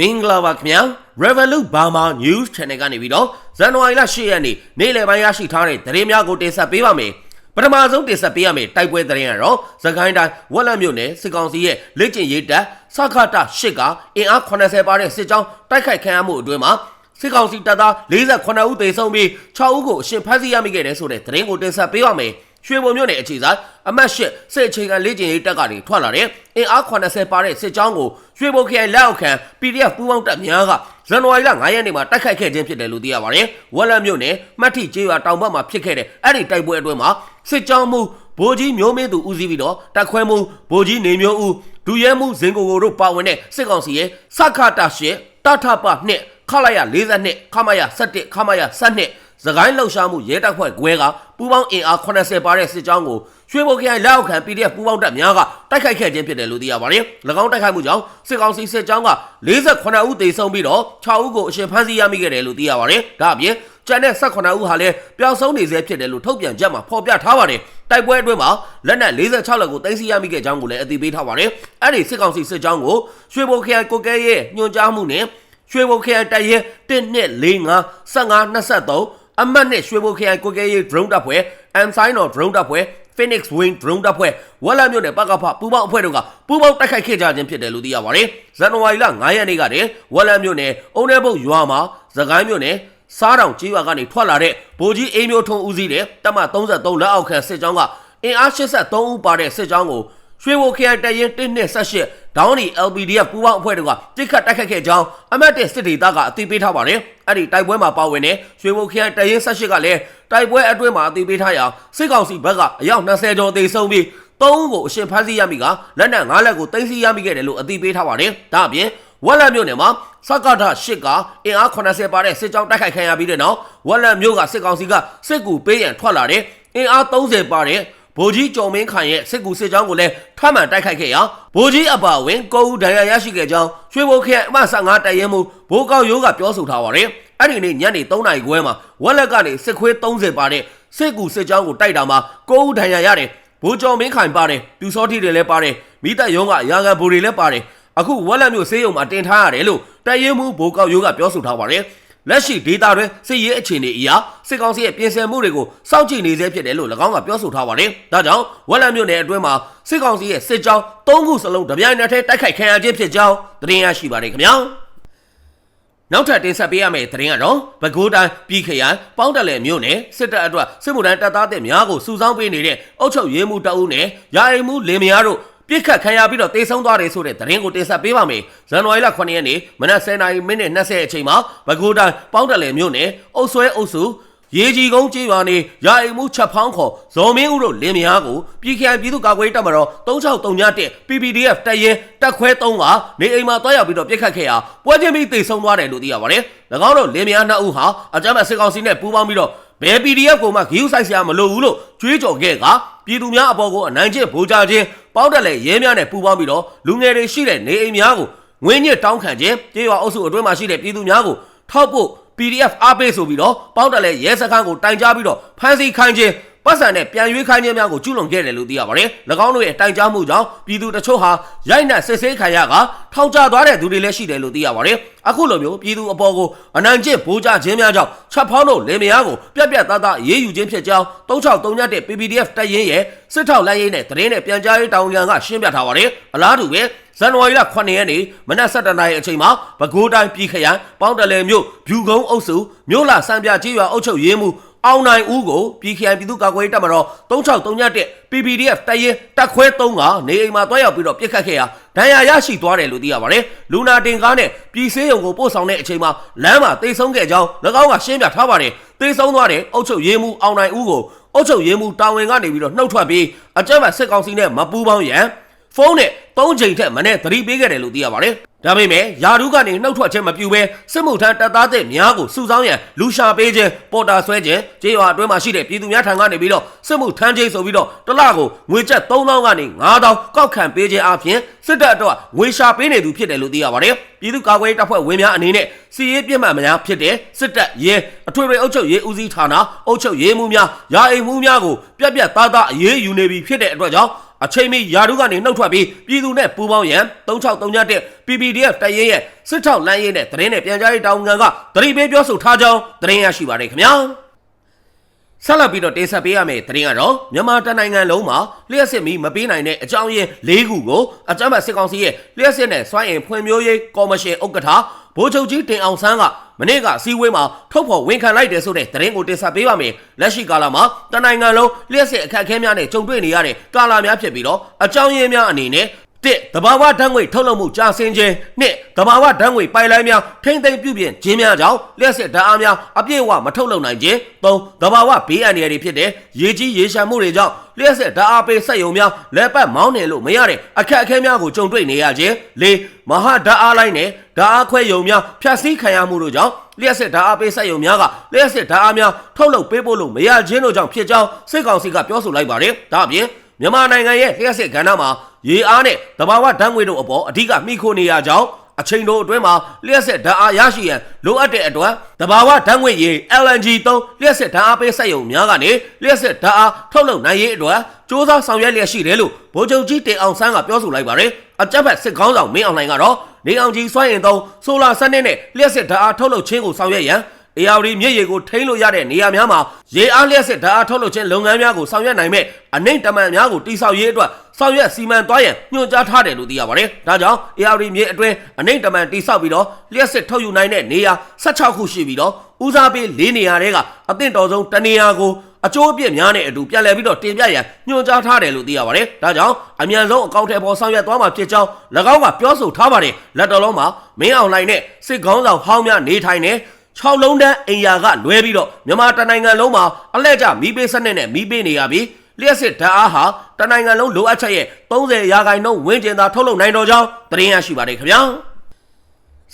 မင်္ဂလာပါခင်ဗျာ Revolut Burma News Channel ကနေပြီးတော့ဇန်နဝါရီလ10ရက်နေ့နေ့လယ်ပိုင်းရရှိထားတဲ့သတင်းများကိုတင်ဆက်ပေးပါမယ်ပထမဆုံးတင်ဆက်ပေးရမယ့်တိုက်ပွဲသတင်းကတော့သခိုင်းတိုင်းဝက်လက်မြို့နယ်စစ်ကောင်စီရဲ့လက်ကျင်ရေးတပ်စခတာ8ကအင်အား80ပါတဲ့စစ်ကြောင်းတိုက်ခိုက်ခံရမှုအတွင်းမှာစစ်ကောင်စီတပ်သား48ဦးသေဆုံးပြီး6ဦးကိုအရှင်ဖမ်းဆီးရမိခဲ့တယ်ဆိုတဲ့သတင်းကိုတင်ဆက်ပေးပါမယ် ရွှေဘုံမြို့နယ်အခြေဆိုင်အမတ်၈စစ်အခြေခံလေ့ကျင့်ရေးတပ်ကနေထွက်လာတဲ့အင်အား80ပါတဲ့စစ်ကြောင်းကိုရွှေဘုံခရိုင်လက်အောက်ခံ PDF ပူးပေါင်းတပ်များကဇန်နဝါရီလ9ရက်နေ့မှာတိုက်ခိုက်ခဲ့ခြင်းဖြစ်တယ်လို့သိရပါတယ်။ဝက်လက်မြို့နယ်မှတ်ထိကျေးရွာတောင်ဘက်မှာဖြစ်ခဲ့တဲ့အဲ့ဒီတိုက်ပွဲအတွင်းမှာစစ်ကြောင်းမှုဗိုလ်ကြီးမျိုးမင်းသူဦးစီးပြီးတော့တပ်ခွဲမှုဗိုလ်ကြီးနေမျိုးဦးဒူရဲမှုဇင်ကိုကိုတို့ပါဝင်တဲ့စစ်ကောင်စီရဲ့စခတာရှစ်တထပနှစ်ခလာရ42ခမရ17ခမရ12 စကိုင်းလှုပ်ရှားမှုရဲတပ်ဖွဲ့ခွဲကပူးပေါင်းအင်အား80ပါတဲ့စစ်ကြောင်းကိုရွှေဘုံခရိုင်လက်အောက်ခံ PDF ပူးပေါင်းတပ်များကတိုက်ခိုက်ခဲ့ခြင်းဖြစ်တယ်လို့သိရပါတယ်။၎င်းတိုက်ခိုက်မှုကြောင့်စစ်ကောင်စီစစ်ကြောင်းက48ဦးသေဆုံးပြီးတော့6ဦးကိုအရှင်ဖမ်းဆီးရမိခဲ့တယ်လို့သိရပါတယ်။ဒါအပြင်ကျန်တဲ့18ဦးဟာလည်းပျောက်ဆုံးနေဆဲဖြစ်တယ်လို့ထုတ်ပြန်ချက်မှာဖော်ပြထားပါတယ်။တိုက်ပွဲအတွင်းမှာလက်နက်46လက်ကိုတင်စီရမိခဲ့ကြောင်းကိုလည်းအသိပေးထားပါတယ်။အဲ့ဒီစစ်ကောင်စီစစ်ကြောင်းကိုရွှေဘုံခရိုင်ကိုကဲရဲ့ညွှန်ကြားမှုနဲ့ရွှေဘုံခရိုင်တရဲ1245 1523 အမတ်နဲ့ရွှေဘိုခရိုင်ကိုကဲရေး drone တပ်ဖွဲ့ M sign of drone တပ်ဖွဲ့ Phoenix Wing drone တပ်ဖွဲ့ဝက်လာမြို့နယ်ပကဖပူပေါင်းအဖွဲ့တို့ကပူပေါင်းတိုက်ခိုက်ခဲ့ကြခြင်းဖြစ်တယ်လို့သိရပါတယ်။ဇန်နဝါရီလ9ရက်နေ့ကတည်းဝက်လာမြို့နယ်အုံးနေဘုတ်ရွာမှာသခိုင်းမြို့နယ်စားတောင်ကြီးရွာကနေထွက်လာတဲ့ဗိုလ်ကြီးအေးမျိုးထုံဦးစီးတဲ့တပ်မ33လက်အောက်ခံစစ်ကြောင်းကအင်အား83ဦးပါတဲ့စစ်ကြောင်းကို ရွှေဘိုခရိုင်တရင်128ဒေါင်းနီ LPDF ပူးပေါင်းအဖွဲ့တို့ကတိခတ်တိုက်ခတ်ခဲ့ကြောင်းအမတ်တဲ့စစ်ဒေသကအသိပေးထားပါတယ်။အဲ့ဒီတိုက်ပွဲမှာပါဝင်တဲ့ရွှေဘိုခရိုင်တရင်18ကလည်းတိုက်ပွဲအတွင်းမှာအသိပေးထားရာစစ်ကောင်စီဘက်ကအယောက်20ကျော်သေဆုံးပြီး၃ဦးကိုအရှင်ဖမ်းဆီးရမိကလက်နက်၅လက်ကိုတင်စီရမိခဲ့တယ်လို့အသိပေးထားပါတယ်။ဒါအပြင်ဝက်လက်မြို့နယ်မှာစကထရှစ်ကအင်အား80ပါတဲ့စစ်ကြောင်းတိုက်ခိုက်ခံရပြီးတဲ့နောက်ဝက်လက်မြို့ကစစ်ကောင်စီကစစ်ကူပေးရန်ထွက်လာတဲ့အင်အား30ပါတဲ့ ဗိုလ်ကြီးကျော်မင်းခိုင်ရဲ့စစ်ကူစစ်ကြောင်းကိုလည်းထပ်မံတိုက်ခိုက်ခဲ့ရာဗိုလ်ကြီးအပါဝင်ကိုဦးဒဏ်ရာရရှိခဲ့ကြောင်းရွှေဘိုခရိုင်အမ15တရဲမှုဘိုးကောက်ရိုးကပြောဆိုထားပါတယ်။အဲ့ဒီနေ့ညနေ3နာရီခွဲမှာဝက်လက်ကနေစစ်ခွေး30ပါတဲ့စစ်ကူစစ်ကြောင်းကိုတိုက်တာမှာကိုဦးဒဏ်ရာရတယ်။ဗိုလ်ကျော်မင်းခိုင်ပါတယ်။ပြူစောတိတွေလည်းပါတယ်။မိသက်ရုံးကရာဂံဘူတွေလည်းပါတယ်။အခုဝက်လက်မျိုးဆေးရုံမှာတင်ထားရတယ်လို့တရဲမှုဘိုးကောက်ရိုးကပြောဆိုထားပါတယ်။ လက်ရှိဒေတာတွင်စစ်ရေးအခြေအနေအရစစ်ကောင်စီရဲ့ပြင်ဆင်မှုတွေကိုစောင့်ကြည့်နေသေးဖြစ်တယ်လို့၎င်းကပြောဆိုထားပါတယ်။ဒါကြောင့်ဝက်လက်မြို့နယ်အတွင်းမှာစစ်ကောင်စီရဲ့စစ်ကြောင်း၃ခုစလုံးတပြိုင်နက်တည်းတိုက်ခိုက်ခံရခြင်းဖြစ်ကြောင်းသတင်းရရှိပါတယ်ခင်ဗျာ။နောက်ထပ်တင်ဆက်ပေးရမယ့်သတင်းကတော့ပဲခူးတိုင်းပြည်ခရိုင်ပေါင်းတလဲမြို့နယ်စစ်တပ်အတွက်စစ်မှုထမ်းတပ်သားတွေများကိုစုဆောင်းပေးနေတဲ့အုပ်ချုပ်ရေးမှူးတအုပ်နဲ့ယာယီမှူးလင်မယားတို့ ပြစ်ခတ်ခံရပြီးတော့တေဆုံးသွားတယ်ဆိုတဲ့သတင်းကိုတင်ဆက်ပေးပါမယ်။ဇန်နဝါရီလ9ရက်နေ့မနက်10:00နာရီမိနစ်20အချိန်မှာပဲခူးတိုင်းပေါင်းတလဲမြို့နယ်အုပ်ဆွဲအုပ်စုရေကြီးကုန်းကျေးရွာနေရာအိမ်မှုချက်ဖောင်းခေါ်ဇော်မင်းဦးတို့လင်းမယားကိုပြည်ခိုင်ပြည်သူ့ကာကွယ်ရေးတပ်မတော်3631 PPDF တပ်ရင်တပ်ခွဲ3ကနေအိမ်မှာတွားရောက်ပြီးတော့ပြစ်ခတ်ခဲ့ရာပွဲချင်းပြီးတေဆုံးသွားတယ်လို့သိရပါတယ်။၎င်းတို့လင်းမယားနှစ်ဦးဟာအကြမ်းဖက်စစ်ကောင်စီနဲ့ပူးပေါင်းပြီးတော့ ဘယ် PDF ကိုမှဂီယူဆိုင်ဆရာမလိုဘူးလို့ကြွေးကြော်ခဲ့ကပြည်သူများအပေါ်ကိုအနိုင်ကျင့်ဗိုလ်ချခြင်းပေါင်းတက်လဲရဲများနဲ့ပူးပေါင်းပြီးတော့လူငယ်တွေရှိတဲ့နေအိမ်များကိုငွေညစ်တောင်းခံခြင်းကြေးရွာအုပ်စုအတွင်းမှာရှိတဲ့ပြည်သူများကိုထောက်ဖို့ PDF အားပေးဆိုပြီးတော့ပေါင်းတက်လဲရဲစခန်းကိုတိုင်ကြားပြီးတော့ဖမ်းဆီးခိုင်းခြင်း ပတ်စံနဲ့ပြန်ရွေးခိုင်းခြင်းများကိုကျူးလွန်ခဲ့တယ်လို့သိရပါတယ်။၎င်းတို့ရဲ့တိုင်ကြားမှုကြောင့်ပြည်သူတချို့ဟာရိုက်နှက်စစ်ဆေးခံရကထောင်ချသွားတဲ့သူတွေလည်းရှိတယ်လို့သိရပါတယ်။အခုလိုမျိုးပြည်သူအပေါ်ကိုအနိုင်ကျင့်ဗိုလ်ချခြင်းများကြောင့်ချက်ဖောင်းတို့လင်မယားကိုပြက်ပြက်သားသားအေးအေးယူခြင်းဖြစ်ကြောင်း3631တဲ့ PPDF တပ်ရင်းရဲ့စစ်ထောက်လိုင်းရေးနဲ့သတင်းနဲ့ပြန်ကြားရေးတာဝန်ခံကရှင်းပြထားပါတယ်။အလားတူပဲဇန်နဝါရီလ9ရက်နေ့မနက်7:00နာရီအချိန်မှာပဲခူးတိုင်းပြည်ခရိုင်ပေါင်းတလဲမြို့ဖြူကုန်းအုပ်စုမြို့လာစံပြကြီးရွာအုပ်ချုပ်ရေးမှူး အောင်နိုင်ဦးကိုပြည်ခိုင်ပြည်သူ့ကာကွယ်ရေးတပ်မတော်3631 PPDF တပ်ရင်တပ်ခွဲ3ကနေအိမ်မှာတွားရောက်ပြီးတော့ပြစ်ခတ်ခဲ့ရာဒဏ်ရာရရှိသွားတယ်လို့သိရပါတယ်။လူနာတင်ကားနဲ့ပြည်စည်းရုံကိုပို့ဆောင်တဲ့အချိန်မှာလမ်းမှာတိတ်ဆုံးခဲ့ကြောင်း၎င်းကရှင်းပြထားပါတယ်။တိတ်ဆုံးသွားတဲ့အုပ်ချုပ်ရေးမှူးအောင်နိုင်ဦးကိုအုပ်ချုပ်ရေးမှူးတာဝန်ကနေပြီးတော့နှုတ်ထွက်ပြီးအကြမ်းဖက်စစ်ကောင်စီနဲ့မပူးပေါင်းရန် ဖုန်းနဲ့၃ချိန်ထက်မနဲ့သတိပေးခဲ့တယ်လို့သိရပါတယ်။ဒါပေမဲ့ယာဒူးကနေနှုတ်ထွက်ခြင်းမပြုဘဲစစ်မှုထမ်းတပ်သားတဲ့များကိုစုဆောင်းရန်လူရှာပေးခြင်းပေါ်တာဆွဲခြင်းကြေးရွာအတွင်းမှာရှိတဲ့ပြည်သူများထံကနေပြီးတော့စစ်မှုထမ်းခြင်းဆိုပြီးတော့တစ်လကိုငွေကျပ်3000ကနေ9000ကောက်ခံပေးခြင်းအပြင်စစ်တပ်အတွက်ငွေရှာပေးနေသူဖြစ်တယ်လို့သိရပါတယ်။ပြည်သူ့ကာကွယ်ရေးတပ်ဖွဲ့ဝင်များအနေနဲ့စီရေးပြစ်မှတ်များဖြစ်တဲ့စစ်တပ်ရဲအထွေထွေအုပ်ချုပ်ရေးဦးစီးဌာနအုပ်ချုပ်ရေးမှုများယာအိမ်မှုများကိုပြက်ပြက်သားသားအရေးယူနေပြီဖြစ်တဲ့အတွက်ကြောင့် အချိန်မီယာရုကနေနှုတ်ထွက်ပြီးပြည်သူနဲ့ပူးပေါင်းရန်3631 PPDF တရဲရဲ့စစ်ထောက်လမ်းရေးနဲ့သတင်းနဲ့ပြန်ကြားရေးတာဝန်ခံကတတိပေးပြောဆိုထားကြောင်းသတင်းရရှိပါတယ်ခင်ဗျာဆက်လက်ပြီးတော့တင်ဆက်ပေးရမယ့်သတင်းကတော့မြန်မာတိုင်းနိုင်ငံလုံးမှာလျှက်စစ်မီမပေးနိုင်တဲ့အကြောင်းရင်း၄ခုကိုအကြမ်းဖက်စစ်ကောင်စီရဲ့လျှက်စစ်နဲ့စွမ်းအင်ဖွံ့ဖြိုးရေးကော်မရှင်ဥက္ကဋ္ဌ ဗိုလ်ချုပ်ကြီးတင်အောင်ဆန်းကမနေ့ကအစည်းအဝေးမှာထုတ်ဖော်ဝန်ခံလိုက်တယ်ဆိုတဲ့သတင်းကိုတင်ဆက်ပေးပါမယ်။လက်ရှိကာလမှာတနိုင်ငံလုံးလျှက်စစ်အခက်အခဲများနဲ့ကြုံတွေ့နေရတဲ့ကာလများဖြစ်ပြီးတော့အကြောင်းရင်းများအနေနဲ့ တစ်တဘာဝဓာတ်ငွေထုတ်လုပ်မှုကြာဆင်းခြင်းနှစ်တဘာဝဓာတ်ငွေပိုင်လိုင်းများထိမ့်သိမ့်ပြုပြင်ခြင်းများကြောင့်လျှက်စစ်ဓာတ်အားများအပြည့်အဝမထုတ်လုပ်နိုင်ခြင်းသုံးတဘာဝဘေးအန္တရာယ်တွေဖြစ်တဲ့ရေကြီးရေရှမ်းမှုတွေကြောင့်လျှက်စစ်ဓာတ်အားပေးစက်ရုံများလက်ပတ်မောင်းနေလို့မရတဲ့အခက်အခဲများကိုကြုံတွေ့နေရခြင်းလေးမဟာဓာတ်အားလိုင်းနဲ့ဓာတ်အားခွဲရုံများဖြတ်စည်းခံရမှုတို့ကြောင့်လျှက်စစ်ဓာတ်အားပေးစက်ရုံများကလျှက်စစ်ဓာတ်အားများထုတ်လုပ်ပေးဖို့လို့မရခြင်းတို့ကြောင့်ဖြစ်ကြောင်းစစ်ကောင်စီကပြောဆိုလိုက်ပါတယ်ဒါအပြင်မြန်မာနိုင်ငံရဲ့လျှက်စစ်ကဏ္ဍမှာ ရေအားနဲ့တဘာဝဓာတ်ငွေတို့အပေါ်အဓိကမိခိုနေရကြောင်းအချိန်တို့အတွင်းမှာလျှက်စစ်ဓာတ်အားရရှိရန်လိုအပ်တဲ့အတွက်တဘာဝဓာတ်ငွေရေ LNG သုံးလျှက်စစ်ဓာတ်အားပေးစက်ရုံများကနေလျှက်စစ်ဓာတ်အားထုတ်လုပ်နိုင်ရေးအတွက်စ조사ဆောင်ရွက်လျက်ရှိတယ်လို့ဗိုလ်ချုပ်ကြီးတင်အောင်ဆန်းကပြောဆိုလိုက်ပါတယ်အကြက်ဖက်စစ်ကောင်းဆောင်မင်းအောင်လှိုင်ကတော့နေအောင်ကြီးစွမ်းရင်သုံးဆိုလာစနစ်နဲ့လျှက်စစ်ဓာတ်အားထုတ်လုပ်ခြင်းကိုဆောင်ရွက်ရန် အေယာဝတီမြစ်ရေကိုထိန်းလို့ရတဲ့နေရာများမှာရေအားလျှက်စစ်ဓာတ်အားထုတ်လုပ်ခြင်းလုပ်ငန်းများကိုဆောင်ရွက်နိုင်မဲ့အနှိမ့်တမန်များကိုတိစောက်ရေးအတွက်ဆောင်ရွက်စီမံသွားရန်ညွှန်ကြားထားတယ်လို့သိရပါတယ်။ဒါကြောင့်အေယာဝတီမြစ်အတွင်းအနှိမ့်တမန်တိစောက်ပြီးတော့လျှက်စစ်ထုတ်ယူနိုင်တဲ့နေရာ16ခုရှိပြီးတော့ဦးစားပေး၄နေရာတွေကအသင့်တော်ဆုံးတစ်နေရာကိုအကျိုးအပြစ်များနဲ့အတူပြန်လည်ပြီးတော့တင်ပြရန်ညွှန်ကြားထားတယ်လို့သိရပါတယ်။ဒါကြောင့်အမြန်ဆုံးအကောင့်ထဲပေါ်ဆောင်ရွက်သွားမှာဖြစ်ကြောင်း၎င်းကပြောဆိုထားပါတယ်။လက်တော်လုံးမှာမင်းအောင်လှိုင်နဲ့စစ်ကောင်းဆောင်ဟောင်းများနေထိုင်နေ 6လုံးတန်းအိမ်ယာကလွဲပြီးတော့မြန်မာတနိုင်ငံလုံးမှာအလဲကျမီးပေးစနစ်နဲ့မီးပေးနေရပြီးလျှက်စစ်ဓာတ်အားဟာတနိုင်ငံလုံးလိုအပ်ချက်ရဲ့30ရာခိုင်နှုန်းဝန်းကျင်သာထုတ်လုပ်နိုင်တော့ကြောင်းသတင်းရရှိပါတယ်ခင်ဗျာ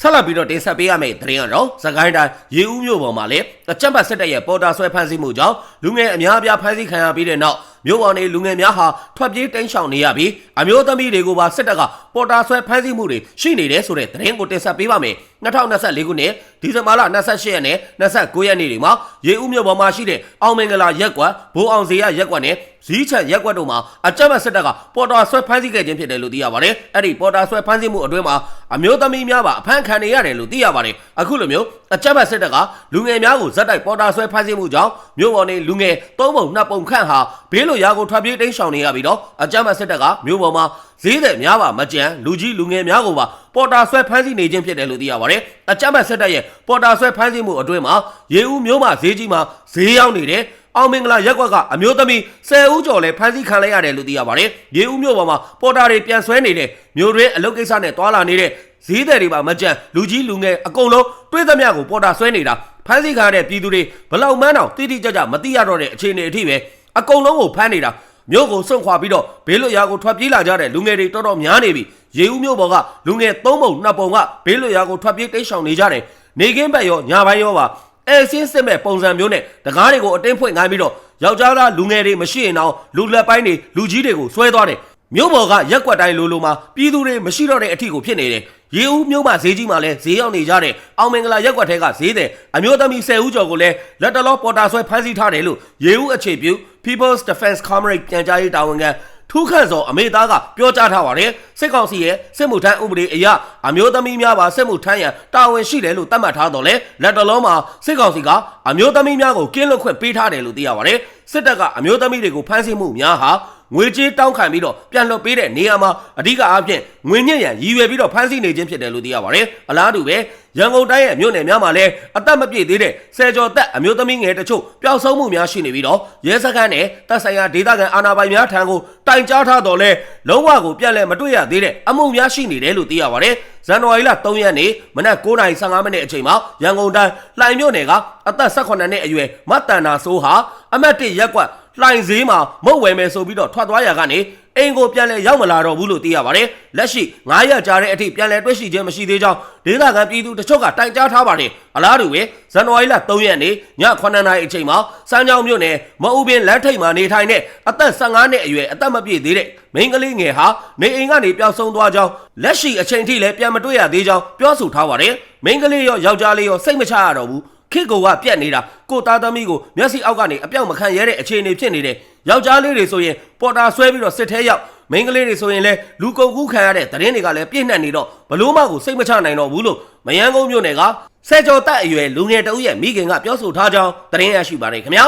ဆက်လက်ပြီးတော့တင်ဆက်ပေးရမယ့်သတင်းကတော့သခိုင်းတိုင်းရေဦးမြို့ပေါ်မှာလည်းအကြမ်းဖက်စစ်တပ်ရဲ့ပေါ်တာဆွဲဖမ်းဆီးမှုကြောင့်လူငယ်အများအပြားဖမ်းဆီးခံရပြီးတဲ့နောက် မြို့ပေါ်နေလူငယ်များဟာထွက်ပြေးတိမ်းရှောင်နေရပြီးအမျိုးသမီးတွေကိုပါစစ်တပ်ကပေါ်တာဆွဲဖမ်းဆီးမှုတွေရှိနေတယ်ဆိုတဲ့သတင်းကိုတင်ဆက်ပေးပါမယ်2024ခုနှစ်ဒီဇင်ဘာလ28ရက်နဲ့29ရက်နေ့တွေမှာရေဦးမြို့ပေါ်မှာရှိတဲ့အောင်မင်္ဂလာရက်ကွက်ဘိုးအောင်စရရက်ကွက်နဲ့ဇီးချန်ရက်ကွက်တို့မှာအကြမ်းဖက်စစ်တပ်ကပေါ်တာဆွဲဖမ်းဆီးခဲ့ခြင်းဖြစ်တယ်လို့သိရပါတယ်အဲ့ဒီပေါ်တာဆွဲဖမ်းဆီးမှုအတွင်းမှာအမျိုးသမီးများပါအဖမ်းခံနေရတယ်လို့သိရပါတယ်အခုလိုမျိုးအကြမ်းဖက်စစ်တပ်ကလူငယ်များကိုဇက်တိုက်ပေါ်တာဆွဲဖမ်းဆီးမှုကြောင့်မြို့ပေါ်နေလူငယ်သုံးပုံနှစ်ပုံခန့်ဟာဘေးလိုရာကိုထွက်ပြေးတိမ်းရှောင်နေရပြီးတော့အကြမ်းဖက်စစ်တပ်ကမြို့ပေါ်မှာဈေးတဲ့များပါမကြံလူကြီးလူငယ်များကိုပါပေါ်တာဆွဲဖမ်းဆီးနေခြင်းဖြစ်တယ်လို့သိရပါတယ်အကြမ်းဖက်စစ်တပ်ရဲ့ပေါ်တာဆွဲဖမ်းဆီးမှုအတွင်းမှာရေဦးမြို့မှာဈေးကြီးမှာဈေးရောက်နေတယ်အောင်မင်္ဂလာရက်ကွက်ကအမျိုးသမီး10ဦးကျော်လဲဖမ်းဆီးခံလိုက်ရတယ်လို့သိရပါတယ်။ရေဦးမြို့ပေါ်မှာပေါ်တာတွေပြန်ဆွဲနေတဲ့မြို့တွင်းအလုပ်ကိစ္စနဲ့တွာလာနေတဲ့ဈေးသည်တွေပါမကြံလူကြီးလူငယ်အကုန်လုံးတွေးသမျှကိုပေါ်တာဆွဲနေတာဖမ်းဆီးခံရတဲ့ပြည်သူတွေဘလောက်မှန်းတော့တိတိကျကျမသိရတော့တဲ့အခြေအနေအထိပဲ အကုန်လုံးကိုဖမ်းနေတာမြို့ကိုစွန့်ခွာပြီးတော့ဘေးလွတ်ရာကိုထွက်ပြေးလာကြတဲ့လူငယ်တွေတော်တော်များနေပြီရေဦးမြို့ပေါ်ကလူငယ်၃ပုံ၂ပုံကဘေးလွတ်ရာကိုထွက်ပြေးတိတ်ရှောင်နေကြတယ်နေကင်းဘက်ရောညပိုင်းရောပါအဲစင်းစစ်မဲ့ပုံစံမျိုးနဲ့တကားတွေကိုအတင်းဖွင့်ငိုင်းပြီးတော့ယောက်ျားသားလူငယ်တွေမရှိရင်တော့လူလက်ပိုင်းတွေလူကြီးတွေကိုဆွဲသွားတယ်မြို့ပေါ်ကရက်ကွက်တိုင်းလိုလိုမှာပြည်သူတွေမရှိတော့တဲ့အထီကိုဖြစ်နေတယ်ရေဦးမြို့မှာဈေးကြီးမှာလဲဈေးရောက်နေကြတဲ့အောင်မင်္ဂလာရက်ကွက်ထဲကဈေးတဲ့အမျိုးသမီး10ဦးကျော်ကိုလည်းလက်တလောပေါ်တာဆွဲဖမ်းဆီးထားတယ်လို့ရေဦးအခြေပြု People's Defense Comrade ပြန်ကြားရေးတာဝန်ခံထူးခန့်စောအမေသားကပြောကြားထားပါတယ်စစ်ကောင်စီရဲ့စစ်မှုထမ်းဥပဒေအရအမျိုးသမီးများပါစစ်မှုထမ်းရန်တာဝန်ရှိတယ်လို့သတ်မှတ်ထားတော့လေလက်တလုံးမှာစစ်ကောင်စီကအမျိုးသမီးများကိုကင်းလွတ်ခွင့်ပေးထားတယ်လို့သိရပါတယ်စစ်တပ်ကအမျိုးသမီးတွေကိုဖမ်းဆီးမှုများဟာ ငွေကြေးတောင်းခံပြီးတော့ပြန်လွှတ်ပေးတဲ့နေရာမှာအဓိကအားဖြင့်ငွေညက်ရန်ရည်ရွယ်ပြီးတော့ဖမ်းဆီးနေခြင်းဖြစ်တယ်လို့သိရပါတယ်အလားတူပဲရန်ကုန်တိုင်းရဲ့မြို့နယ်များမှာလည်းအသက်မပြည့်သေးတဲ့ဆယ်ကျော်သက်အမျိုးသမီးငယ်တချို့ပျောက်ဆုံးမှုများရှိနေပြီးတော့ရဲစခန်းနဲ့တပ်ဆိုင်ရာဒေသခံအာဏာပိုင်များထံကိုတိုင်ကြားထားတော့လဲလုံးဝကိုပြက်လဲမတွေ့ရသေးတဲ့အမှုများရှိနေတယ်လို့သိရပါတယ်ဇန်နဝါရီလ3ရက်နေ့မနက်9:15မိနစ်အချိန်မှာရန်ကုန်တိုင်းလှိုင်မြို့နယ်ကအသက်18နှစ်အရွယ်မတ်တန်နာဆိုးဟာအမတ်1ရက်ကွက် လှိုင်ဈေးမှာမုတ်ဝယ်မယ်ဆိုပြီးတော့ထွက်သွားရကနေအိမ်ကိုပြန်လဲရောက်မလာတော့ဘူးလို့သိရပါတယ်လက်ရှိ9ရက်ကြာတဲ့အထိပြန်လဲတွေ့ရှိခြင်းမရှိသေးကြောင်းဒေသခံပြည်သူတချို့ကတိုင်ကြားထားပါတယ်အလားတူပဲဇန်နဝါရီလ3ရက်နေ့ည9နာရီအချိန်မှာစမ်းချောင်းမြို့နယ်မအူပင်လမ်းထိပ်မှာနေထိုင်တဲ့အသက်15နှစ်အရွယ်အသက်မပြည့်သေးတဲ့မိန်းကလေးငယ်ဟာနေအိမ်ကနေပျောက်ဆုံးသွားကြောင်းလက်ရှိအချိန်ထိလည်းပြန်မတွေ့ရသေးကြောင်းပြောဆိုထားပါတယ်မိန်းကလေးရောယောက်ျားလေးရောစိတ်မချရတော့ဘူး ခေတ်ကိုကပြက်နေတာကိုသားသမီးကိုမျက်စိအောက်ကနေအပြောက်မခံရတဲ့အခြေအနေဖြစ်နေတဲ့ယောက်ျားလေးတွေဆိုရင်ပေါ်တာဆွဲပြီးတော့စစ်ထဲရောက်မိန်းကလေးတွေဆိုရင်လည်းလူကုန်ကူးခံရတဲ့သတင်းတွေကလည်းပြည့်နှက်နေတော့ဘလို့မှကိုစိတ်မချနိုင်တော့ဘူးလို့မယန်းကုန်းမြို့နယ်ကဆဲကျော်တက်အရွယ်လူငယ်တအုပ်ရဲ့မိခင်ကပြောဆိုထားကြောင်းသတင်းရရှိပါတယ်ခင်ဗျာ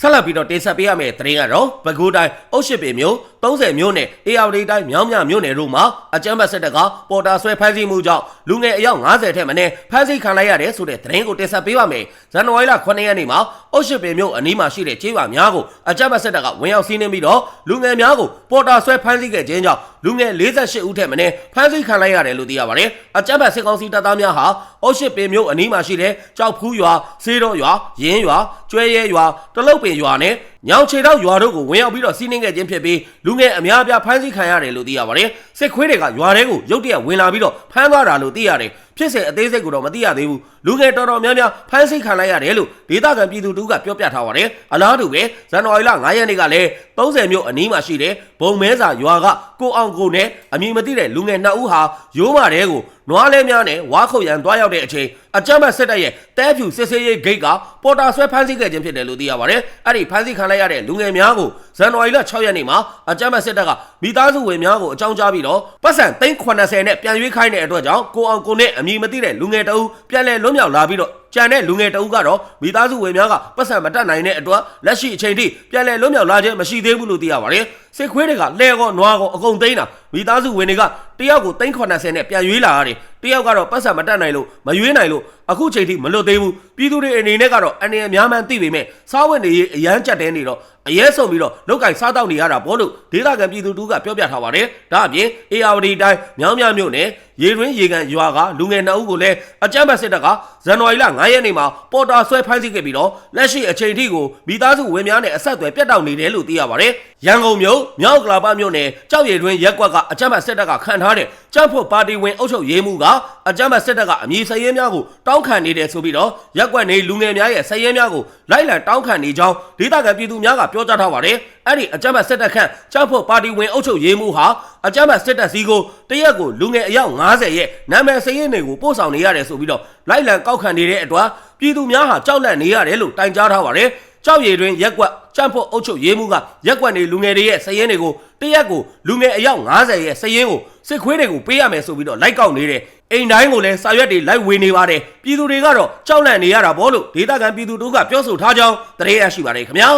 ဆက်လက်ပြီးတော့တင်ဆက်ပေးရမယ့်သတင်းကတော့ပဲခူးတိုင်းအုတ်ရှိပင်မြို့30မြို့နယ်အေရဝတီတိုင်းမြောင်းမြမြို့နယ်တို့မှာအကြမ်းဖက်စစ်တပ်ကပေါ်တာဆွဲဖမ်းဆီးမှုကြောင့်လူငယ်အယောက်90ထက်မနည်းဖမ်းဆီးခံလိုက်ရတယ်ဆိုတဲ့သတင်းကိုတင်ဆက်ပေးပါမယ်။ဇန်နဝါရီလ9ရက်နေ့မှာအုတ်ရှိပင်မြို့အနီးမှာရှိတဲ့ကျေးရွာများကိုအကြမ်းဖက်စစ်တပ်ကဝင်ရောက်စီးနင်းပြီးတော့လူငယ်များကိုပေါ်တာဆွဲဖမ်းဆီးခဲ့ခြင်းကြောင့်လူငယ်48ဦးထက်မနည်းဖမ်းဆီးခံလိုက်ရတယ်လို့သိရပါတယ်။အကြမ်းဖက်စစ်ကောင်စီတပ်သားများဟာအုတ်ရှိပင်မြို့အနီးမှာရှိတဲ့ကြောက်ဖူးရွာ၊စေးတော်ရွာ၊ရင်းရွာ၊ကျွဲရဲရွာ၊တလုတ်ပင်ရွာနဲ့ညောင်ချေတော့ရွာတို့ကိုဝင်ရောက်ပြီးတော့စီးနင်းခဲ့ခြင်းဖြစ်ပြီးလူငယ်အများအပြားဖမ်းဆီးခံရတယ်လို့သိရပါတယ်။စစ်ခွေးတွေကရွာထဲကိုရုတ်တရက်ဝင်လာပြီးတော့ဖမ်းသွားတာလို့သိရတယ်။ ဖြစ်စဉ်အသေးစိတ်ကိုတော့မသိရသေးဘူး။လူငယ်တော်တော်များများဖမ်းဆီးခံလိုက်ရတယ်လို့ဒေသခံပြည်သူတို့ကပြောပြထားပါတယ်။အလားတူပဲဇန်နဝါရီလ9ရက်နေ့ကလည်း30မြို့အနီးမှာရှိတဲ့ဘုံမဲစာရွာကကိုအောင်ကိုနဲ့အမည်မသိတဲ့လူငယ်နှစ်ဦးဟာရိုးမာတဲကိုနွားလဲများနဲ့ဝါခုတ်ရန်တွားရောက်တဲ့အချိန်အကြမ်းဖက်စစ်တပ်ရဲ့တဲဖြူစစ်ဆေးရေးဂိတ်ကပေါ်တာဆွဲဖမ်းဆီးခဲ့ခြင်းဖြစ်တယ်လို့သိရပါတယ်။အဲ့ဒီဖမ်းဆီးခံလိုက်ရတဲ့လူငယ်များကိုဇန်နဝါရီလ6ရက်နေ့မှာအကြမ်းဖက်စစ်တပ်ကမိသားစုဝင်များကိုအကြောင်းကြားပြီးတော့ပတ်စံ380နဲ့ပြန်ရွေးခိုင်းတဲ့အတွက်ကြောင့်ကိုအောင်ကိုနဲ့အမည်မသိတဲ့လူငယ်တအုပ်ပြန်လည်လွတ်မြောက်လာပြီးတော့ကြံတဲ့လူငယ်တအုပ်ကတော့မိသားစုဝင်များကပတ်စံမတက်နိုင်တဲ့အတွက်လက်ရှိအချိန်ထိပြန်လည်လွတ်မြောက်လာခြင်းမရှိသေးဘူးလို့သိရပါတယ်။စစ်ခွေးတွေကလဲကောနွားကောအကုန်သိမ်းတာမိသားစုဝင်တွေကတယောက်ကို380နဲ့ပြန်ရွေးလာရတယ်။တယောက်ကတော့ပတ်စံမတက်နိုင်လို့မရွေးနိုင်လို့အခုချိန်ထိမလွတ်သေးဘူး။ပြည်သူတွေအနေနဲ့ကတော့အနေအများမှန်းသိပေမဲ့စားဝတ်နေရေးအရန်ကြက်တဲနေတော့အရဲဆုံးပြီးတော့လောက်ကင်စားတောက်နေရတာပေါ့လို့ဒေသခံပြည်သူတို့ကပြောပြထားပါတယ်။ဒါအပြင် ARD တိုင်းမြောင်းမြမြို့နယ် ရေတွင်းရေကန်ရွာကလူငယ်နှစ်ဦးကိုလည်းအကြမ်းဖက်စစ်တပ်ကဇန်နဝါရီလ9ရက်နေ့မှာပေါ်တာဆွဲဖမ်းဆီးခဲ့ပြီးတော့လက်ရှိအချိန်ထိကိုမိသားစုဝင်များနဲ့အဆက်အသွယ်ပြတ်တောက်နေတယ်လို့သိရပါတယ်။ရန်ကုန်မြို့မြောက်ကလာပမြို့နယ်ကြောက်ရည်တွင်ရက်ကွက်ကအကြမ်းဖက်စစ်တပ်ကခံထားတဲ့ကြောက်ဖို့ပါတီဝင်အုပ်ချုပ်ရေးမှုကအကြမ်းဖက်စစ်တပ်ကအမည်စရဲများကိုတောင်းခံနေတယ်ဆိုပြီးတော့ရက်ကွက်နေလူငယ်များရဲ့စရဲများကိုလိုက်လံတောင်းခံနေကြောင်းဒေသခံပြည်သူများကပြောကြားထားပါတယ်။အဲ့ဒီအကြမ်းဖက်စစ်တပ်ခန့်ကြောက်ဖို့ပါတီဝင်အုပ်ချုပ်ရေးမှုဟာအကြမ်းဖက်စစ်တပ်စီကိုတရက်ကိုလူငယ်အယောက်90ရဲ့နာမည်စရဲတွေကိုပို့ဆောင်နေရတယ်ဆိုပြီးတော့လိုက်လံကောက်ခံနေတဲ့အတွက်ပြည်သူများဟာကြောက်လန့်နေရတယ်လို့တိုင်ကြားထားပါတယ်။ကြောက်ရည်တွင်ရက်ကွက်ကြန့်ဖို့အုပ်ချုပ်ရေးမှုကရက်ကွက်နေလူငယ်တွေရဲ့စည်ရင်းတွေကိုတရက်ကိုလူငယ်အယောက်90ရဲ့စည်ရင်းကိုစစ်ခွေးတွေကိုပေးရမယ်ဆိုပြီးတော့လိုက်ကောက်နေတယ်အိမ်တိုင်းကိုလည်းစာရွက်တွေလိုက်ဝေနေပါတယ်ပြည်သူတွေကတော့ကြောက်လန့်နေရတာပေါ့လို့ဒေသခံပြည်သူတို့ကပြောဆိုထားကြောင်းသတင်းရရှိပါတယ်ခင်ဗျာ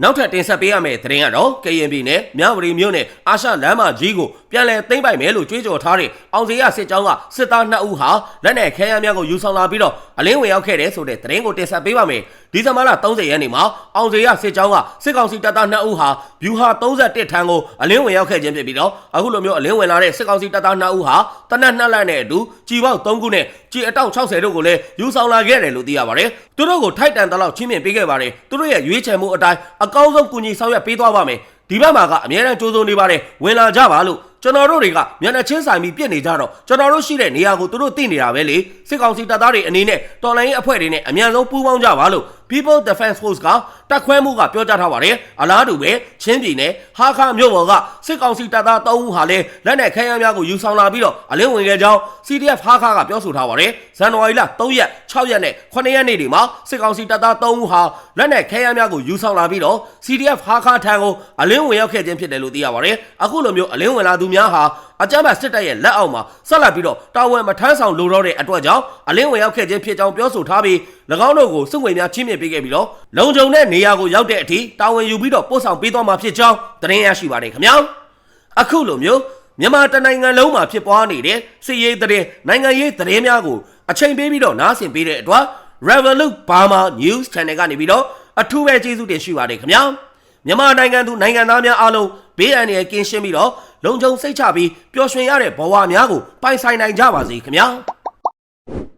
နောက်ထပ်တင်ဆက်ပေးရမယ့်သတင်းကတော့ KNB နဲ့မြဝတီမြို့နယ်အာရှလမ်းမကြီးကိုပြန်လည်သိမ်းပိုက်မယ်လို့ကြွေးကြော်ထားတဲ့အောင်စရစစ်ကြောင်းကစစ်သား2ဦးဟာလက်နက်ခဲယမ်းများကိုယူဆောင်လာပြီးတော့အလင်းဝင်ရောက်ခဲ့တဲ့ဆိုတဲ့သတင်းကိုတင်ဆက်ပေးပါမယ်။ ဒီဇင်ဘာလ30ရက်နေ့မှာအောင်စရစစ်ကြောင်းကစစ်ကောင်စီတပ်သား2ဦးဟာဗျူဟာ31ထံကိုအလင်းဝင်ရောက်ခဲ့ခြင်းဖြစ်ပြီးတော့အခုလိုမျိုးအလင်းဝင်လာတဲ့စစ်ကောင်စီတပ်သား2ဦးဟာတနက်နှစ်လက်နဲ့အတူကြီးပေါက်3ခုနဲ့ကြီးအတောက်60တို့ကိုလည်းယူဆောင်လာခဲ့တယ်လို့သိရပါတယ်။သူတို့ကိုထိုက်တန်တလောက်ချင်းမြင်ပေးခဲ့ပါတယ်။သူတို့ရဲ့ရွေးချယ်မှုအတိုင်းအကောင်းဆုံးကူညီဆောင်ရွက်ပေးသွားပါမယ်။ဒီဘက်မှာကအများအားကြိုးစုံနေပါတယ်ဝင်လာကြပါလို့ကျွန်တော်တို့တွေကမျက်နှာချင်းဆိုင်ပြီးပြစ်နေကြတော့ကျွန်တော်တို့ရှိတဲ့နေရာကိုသူတို့သိနေတာပဲလေစစ်ကောင်စီတပ်သားတွေအနေနဲ့တော်လိုင်းရေးအဖွဲ့တွေနဲ့အမြန်ဆုံးပူးပေါင်းကြပါလို့ People Defense Force ကတက်ခွဲမှုကပြောကြားထားပါတယ်အလားတူပဲချင်းပြည်နယ်ဟာခါမြို့ပေါ်ကစစ်ကောင်စီတပ်သား3ဦးဟာလည်းလက်နက်ခဲယမ်းများကိုယူဆောင်လာပြီးတော့အလင်းဝင်ခဲ့ကြောင်း CDF ဟာခါကပြောဆိုထားပါတယ်ဇန်နဝါရီလ3ရက်6ရက်နဲ့9ရက်နေ့တွေမှာစစ်ကောင်စီတပ်သား3ဦးဟာလက်နက်ခဲယမ်းများကိုယူဆောင်လာပြီးတော့ CDF ဟာခါထံကိုအလင်းဝင်ရောက်ခဲ့ခြင်းဖြစ်တယ်လို့သိရပါတယ်အခုလိုမျိုးအလင်းဝင်လာသူများဟာ အကြမ်းဖက်စစ်တပ်ရဲ့လက်အောက်မှာဆက်လက်ပြီးတော့တာဝန်မထမ်းဆောင်လိုတော့တဲ့အတွက်ကြောင့်အလင်းဝင်ရောက်ခဲ့ခြင်းဖြစ်ကြောင်းပြောဆိုထားပြီး၎င်းတို့ကိုစစ်ဝင်များချင်းမြင်ပေးခဲ့ပြီးတော့လုံခြုံတဲ့နေရာကိုရောက်တဲ့အထိတာဝန်ယူပြီးတော့ပို့ဆောင်ပေးသွားမှာဖြစ်ကြောင်းသတင်းရရှိပါတယ်ခင်ဗျာအခုလိုမျိုးမြန်မာတနိုင်ငံလုံးမှာဖြစ်ပွားနေတဲ့စစ်ရေးသတင်းနိုင်ငံရေးသတင်းများကိုအချိန်ပေးပြီးတော့နားဆင်ပေးတဲ့အတွက် Revolut Burma News Channel ကနေပြီးတော့အထူးပဲကျေးဇူးတင်ရှိပါတယ်ခင်ဗျာမြန်မာနိုင်ငံသူနိုင်ငံသားများအားလုံးဘေးအန္တရာယ်ကင်းရှင်းပြီးတော့ လုံခြုံစိတ်ချပြီးပျော်ရွှင်ရတဲ့ဘဝများကိုပိုင်ဆိုင်နိုင်ကြပါစေခင်ဗျာ။